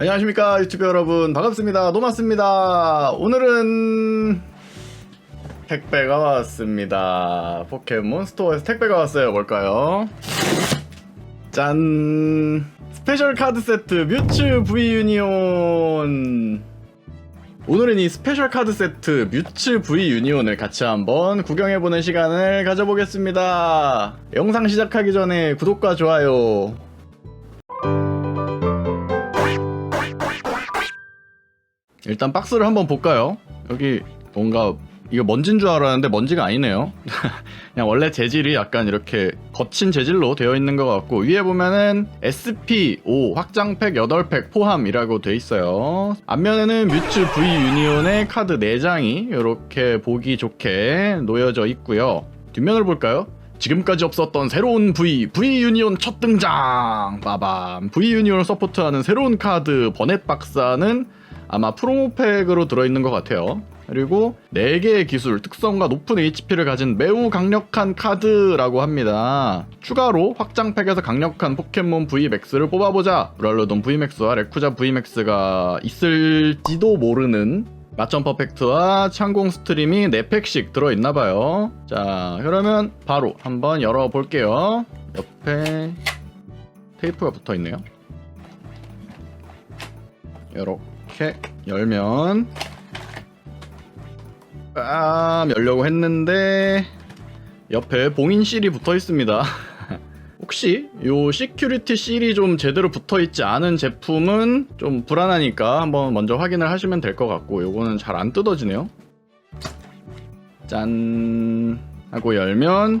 안녕하십니까 유튜브 여러분. 반갑습니다. 노마스입니다. 오늘은 택배가 왔습니다. 포켓몬 스토어에서 택배가 왔어요. 뭘까요? 짠. 스페셜 카드 세트 뮤츠 V 유니온. 오늘은 이 스페셜 카드 세트 뮤츠 V 유니온을 같이 한번 구경해보는 시간을 가져보겠습니다. 영상 시작하기 전에 구독과 좋아요 일단 박스를 한번 볼까요? 여기 뭔가 이거 먼지인 줄 알았는데 먼지가 아니네요. 그냥 원래 재질이 약간 이렇게 거친 재질로 되어 있는 것 같고 위에 보면은 SP5 확장팩 8팩 포함이라고 돼 있어요. 앞면에는 뮤츠 V 유니온의 카드 4장이 이렇게 보기 좋게 놓여져 있고요. 뒷면을 볼까요? 지금까지 없었던 새로운 V, V 유니온 첫 등장! 빠밤. V 유니온을 서포트하는 새로운 카드 버넷 박사는 아마 프로모팩으로 들어있는 것 같아요. 그리고 4개의 기술, 특성과 높은 HP를 가진 매우 강력한 카드라고 합니다. 추가로 확장팩에서 강력한 포켓몬 VMAX를 뽑아보자! 브랄로돈 VMAX와 레쿠자 VMAX가 있을지도 모르는 마점 퍼펙트와 창공 스트림이 4팩씩 들어있나봐요. 자, 그러면 바로 한번 열어볼게요. 옆에 테이프가 붙어있네요. 이렇게 열면 아 열려고 했는데 옆에 봉인 실이 붙어 있습니다. 혹시 요 시큐리티 실이 좀 제대로 붙어 있지 않은 제품은 좀 불안하니까 한번 먼저 확인을 하시면 될 것 같고 요거는 잘 안 뜯어지네요. 짠 하고 열면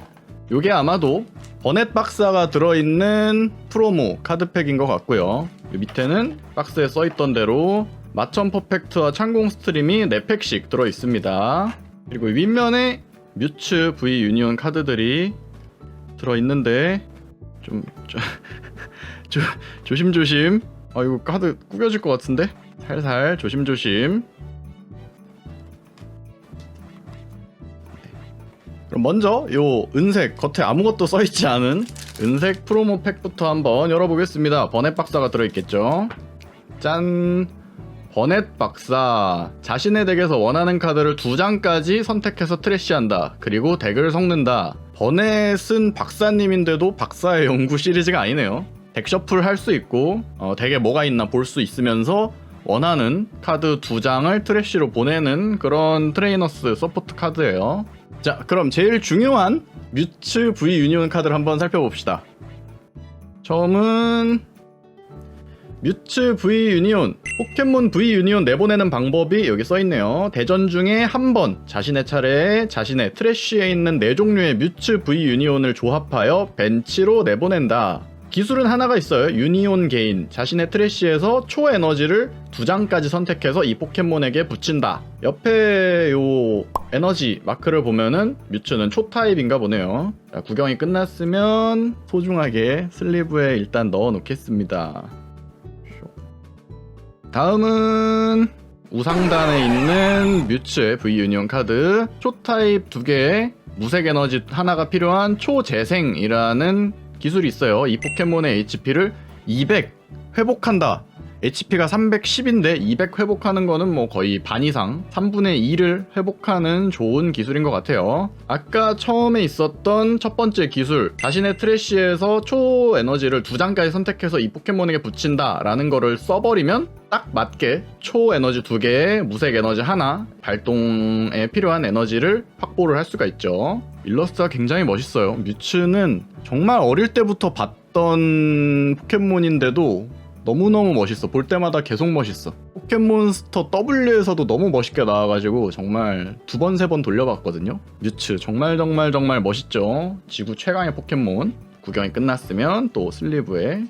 요게 아마도 버넷 박스가 들어있는 프로모 카드팩인 것 같고요. 요 밑에는 박스에 써있던 대로 마천 퍼펙트와 창공 스트림이 4팩씩 들어있습니다. 그리고 윗면에 뮤츠 V 유니온 카드들이 들어있는데 좀, 좀 조, 조심조심. 아 이거 카드 구겨질 것 같은데? 살살 조심조심. 그럼 먼저 요 은색 겉에 아무것도 써있지 않은 은색 프로모 팩부터 한번 열어보겠습니다. 버넷 박사가 들어있겠죠? 짠 버넷 박사 자신의 덱에서 원하는 카드를 두 장까지 선택해서 트래시한다. 그리고 덱을 섞는다. 버넷은 박사님인데도 박사의 연구 시리즈가 아니네요. 덱 셔플 할 수 있고 어, 덱에 뭐가 있나 볼 수 있으면서 원하는 카드 두 장을 트래쉬로 보내는 그런 트레이너스 서포트 카드예요. 자 그럼 제일 중요한 뮤츠 V 유니온 카드를 한번 살펴봅시다. 처음은 뮤츠 V 유니온. 포켓몬 V 유니온 내보내는 방법이 여기 써있네요. 대전 중에 한 번 자신의 차례에 자신의 트래쉬에 있는 네 종류의 뮤츠 V 유니온을 조합하여 벤치로 내보낸다. 기술은 하나가 있어요. 유니온 게인. 자신의 트래쉬에서 초 에너지를 두 장까지 선택해서 이 포켓몬에게 붙인다. 옆에 요 에너지 마크를 보면은 뮤츠는 초 타입인가 보네요. 자, 구경이 끝났으면 소중하게 슬리브에 일단 넣어 놓겠습니다 다음은 우상단에 있는 뮤츠의 V 유니온 카드 초타입 두 개에 무색 에너지 하나가 필요한 초재생이라는 기술이 있어요. 이 포켓몬의 HP를 200 회복한다. HP가 310인데 200 회복하는 거는 뭐 거의 반 이상 3분의 2를 회복하는 좋은 기술인 것 같아요. 아까 처음에 있었던 첫 번째 기술 자신의 트래쉬에서 초 에너지를 두 장까지 선택해서 이 포켓몬에게 붙인다 라는 거를 써버리면 딱 맞게 초 에너지 두 개에 무색 에너지 하나 발동에 필요한 에너지를 확보를 할 수가 있죠. 일러스트가 굉장히 멋있어요. 뮤츠는 정말 어릴 때부터 봤던 포켓몬인데도 너무너무 멋있어. 볼 때마다 계속 멋있어. 포켓몬스터 W에서도 너무 멋있게 나와가지고 정말 두 번, 세 번 돌려봤거든요. 뮤츠 정말 정말 정말 멋있죠. 지구 최강의 포켓몬. 구경이 끝났으면 또 슬리브에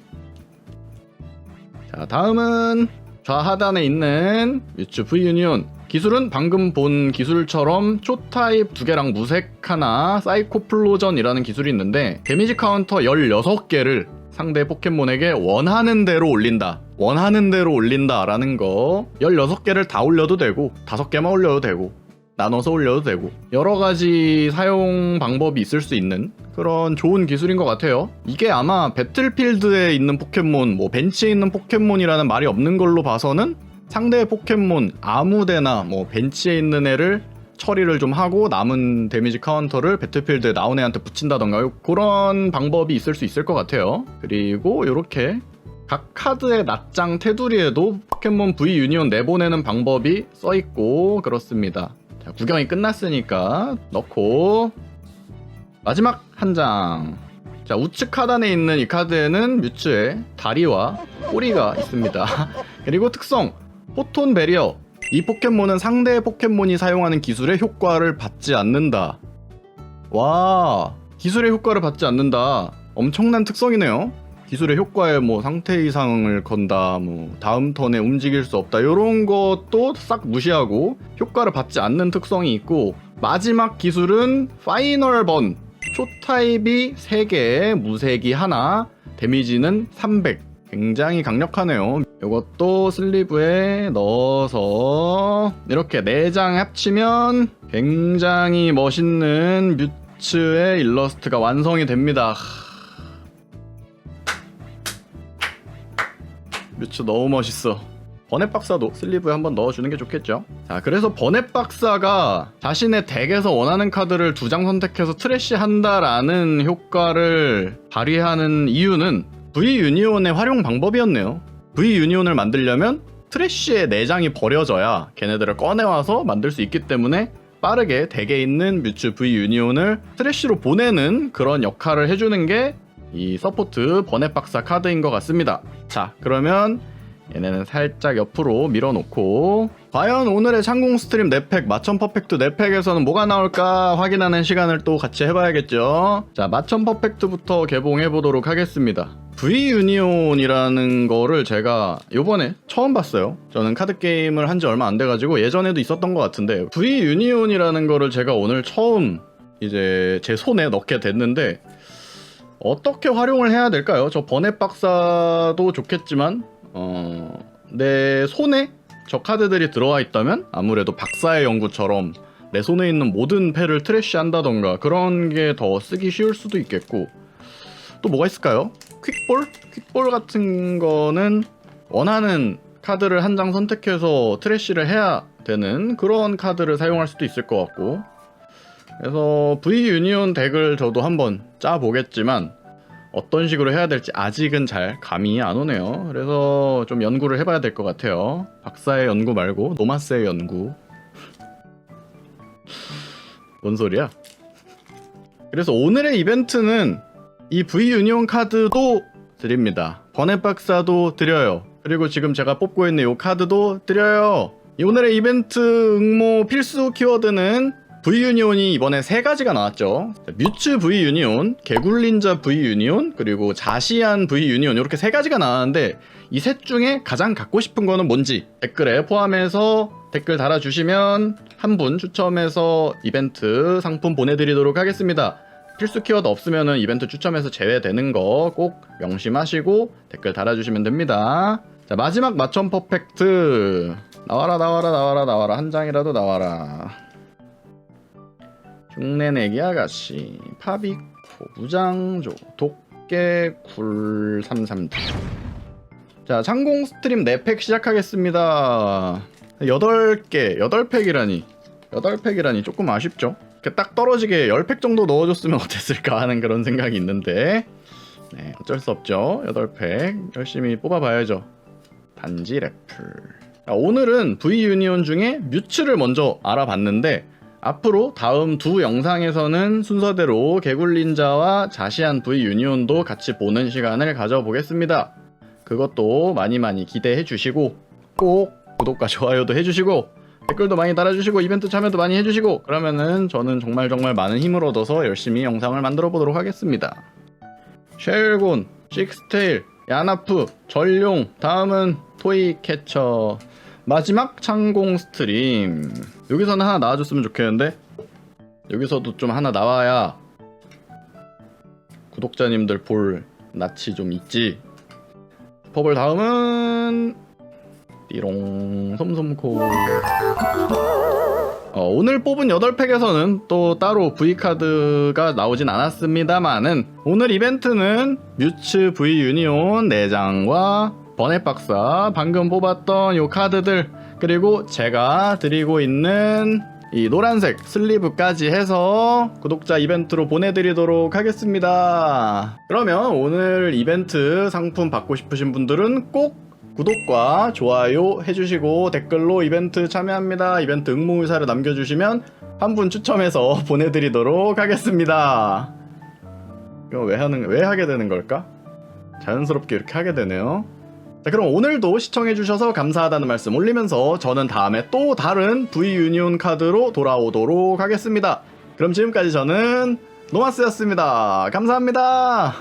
자 다음은 좌하단에 있는 뮤츠 V 유니온 기술은 방금 본 기술처럼 초타입 두 개랑 무색 하나 사이코플로전이라는 기술이 있는데 데미지 카운터 16개를 상대 포켓몬에게 원하는 대로 올린다. 원하는 대로 올린다 라는 거 16개를 다 올려도 되고 5개만 올려도 되고 나눠서 올려도 되고 여러 가지 사용 방법이 있을 수 있는 그런 좋은 기술인 것 같아요. 이게 아마 배틀필드에 있는 포켓몬, 뭐 벤치에 있는 포켓몬이라는 말이 없는 걸로 봐서는 상대의 포켓몬 아무데나 뭐 벤치에 있는 애를 처리를 좀 하고 남은 데미지 카운터를 배틀필드에 나온 애한테 붙인다던가 그런 방법이 있을 수 있을 것 같아요. 그리고 이렇게 각 카드의 낱장 테두리에도 포켓몬 V 유니온 내보내는 방법이 써 있고 그렇습니다. 자, 구경이 끝났으니까 넣고 마지막 한 장. 자, 우측 하단에 있는 이 카드에는 뮤츠의 다리와 꼬리가 있습니다. 그리고 특성 포톤 베리어. 이 포켓몬은 상대의 포켓몬이 사용하는 기술의 효과를 받지 않는다. 와, 기술의 효과를 받지 않는다. 엄청난 특성이네요. 기술의 효과에 뭐 상태 이상을 건다, 뭐 다음 턴에 움직일 수 없다, 이런 것도 싹 무시하고 효과를 받지 않는 특성이 있고 마지막 기술은 파이널 번. 초타입이 3개, 무색이 하나, 데미지는 300. 굉장히 강력하네요. 이것도 슬리브에 넣어서 이렇게 4장 합치면 굉장히 멋있는 뮤츠의 일러스트가 완성이 됩니다. 뮤츠 너무 멋있어. 버넷 박사도 슬리브에 한번 넣어주는 게 좋겠죠. 자, 그래서 버넷 박사가 자신의 덱에서 원하는 카드를 두 장 선택해서 트래시 한다라는 효과를 발휘하는 이유는 V 유니온의 활용 방법이었네요. V 유니온을 만들려면 트래쉬의 4장이 버려져야 걔네들을 꺼내와서 만들 수 있기 때문에 빠르게 덱에 있는 뮤츠 V 유니온을 트래쉬로 보내는 그런 역할을 해주는 게 이 서포트 버넷 박사 카드인 것 같습니다. 자, 그러면 얘네는 살짝 옆으로 밀어놓고 과연 오늘의 창공 스트림 4팩 마천 퍼펙트 4팩에서는 뭐가 나올까 확인하는 시간을 또 같이 해봐야겠죠 자 마천 퍼펙트부터 개봉해보도록 하겠습니다 V 유니온이라는 거를 제가 요번에 처음 봤어요 저는 카드 게임을 한 지 얼마 안 돼가지고 예전에도 있었던 것 같은데 V 유니온이라는 거를 제가 오늘 처음 이제 제 손에 넣게 됐는데 어떻게 활용을 해야 될까요? 저 버넷 박사도 좋겠지만 어, 내 손에 저 카드들이 들어와 있다면 아무래도 박사의 연구처럼 내 손에 있는 모든 패를 트래쉬 한다던가 그런 게 더 쓰기 쉬울 수도 있겠고 또 뭐가 있을까요? 퀵볼? 퀵볼 같은 거는 원하는 카드를 한 장 선택해서 트래쉬를 해야 되는 그런 카드를 사용할 수도 있을 것 같고 그래서 V 유니온 덱을 저도 한번 짜 보겠지만 어떤 식으로 해야 될지 아직은 잘 감이 안 오네요. 그래서 좀 연구를 해봐야 될 것 같아요. 박사의 연구 말고 노마스의 연구. 뭔 소리야? 그래서 오늘의 이벤트는 이 V 유니온 카드도 드립니다. 버넷 박사도 드려요. 그리고 지금 제가 뽑고 있는 이 카드도 드려요. 이 오늘의 이벤트 응모 필수 키워드는 V 유니온이 이번에 세 가지가 나왔죠. 뮤츠 V 유니온, 개굴린자 V 유니온, 그리고 자시안 V 유니온 이렇게 세 가지가 나왔는데 이 셋 중에 가장 갖고 싶은 거는 뭔지 댓글에 포함해서 댓글 달아주시면 한 분 추첨해서 이벤트 상품 보내드리도록 하겠습니다. 필수 키워드 없으면 이벤트 추첨해서 제외되는 거 꼭 명심하시고 댓글 달아주시면 됩니다. 자 마지막 맞춤 퍼펙트. 나와라 나와라 나와라 나와라. 한 장이라도 나와라. 흉내내기 아가씨 파비코 무장조 도깨 굴 삼삼두 자 창공 스트림 4팩 시작하겠습니다. 8개 8팩이라니. 8팩이라니 조금 아쉽죠 딱 떨어지게 10팩 정도 넣어줬으면 어땠을까 하는 그런 생각이 있는데 네, 어쩔 수 없죠. 8팩 열심히 뽑아봐야죠. 단지 래플. 자, 오늘은 V 유니온 중에 뮤츠를 먼저 알아봤는데 앞으로 다음 두 영상에서는 순서대로 개굴린자와 자시안 V 유니온도 같이 보는 시간을 가져보겠습니다. 그것도 많이 많이 기대해 주시고 꼭 구독과 좋아요도 해주시고 댓글도 많이 달아주시고 이벤트 참여도 많이 해주시고 그러면은 저는 정말 정말 많은 힘을 얻어서 열심히 영상을 만들어 보도록 하겠습니다. 쉘곤, 식스테일, 야나프, 전룡, 다음은 토이 캐쳐. 마지막 창공 스트림. 여기서는 하나 나와줬으면 좋겠는데? 여기서도 좀 하나 나와야 구독자님들 볼 낯이 좀 있지. 퍼블 다음은 띠롱 솜솜코 어, 오늘 뽑은 8팩에서는 또 따로 V카드가 나오진 않았습니다만은 오늘 이벤트는 뮤츠 V 유니온 4장과 버넷박사 방금 뽑았던 요 카드들 그리고 제가 드리고 있는 이 노란색 슬리브까지 해서 구독자 이벤트로 보내드리도록 하겠습니다. 그러면 오늘 이벤트 상품 받고 싶으신 분들은 꼭 구독과 좋아요 해주시고 댓글로 이벤트 참여합니다. 이벤트 응모 의사를 남겨주시면 한 분 추첨해서 보내드리도록 하겠습니다. 이거 왜 하는 왜 하게 되는 걸까? 자연스럽게 이렇게 하게 되네요. 자 그럼 오늘도 시청해주셔서 감사하다는 말씀 올리면서 저는 다음에 또 다른 V 유니온 카드로 돌아오도록 하겠습니다. 그럼 지금까지 저는 노마스였습니다. 감사합니다.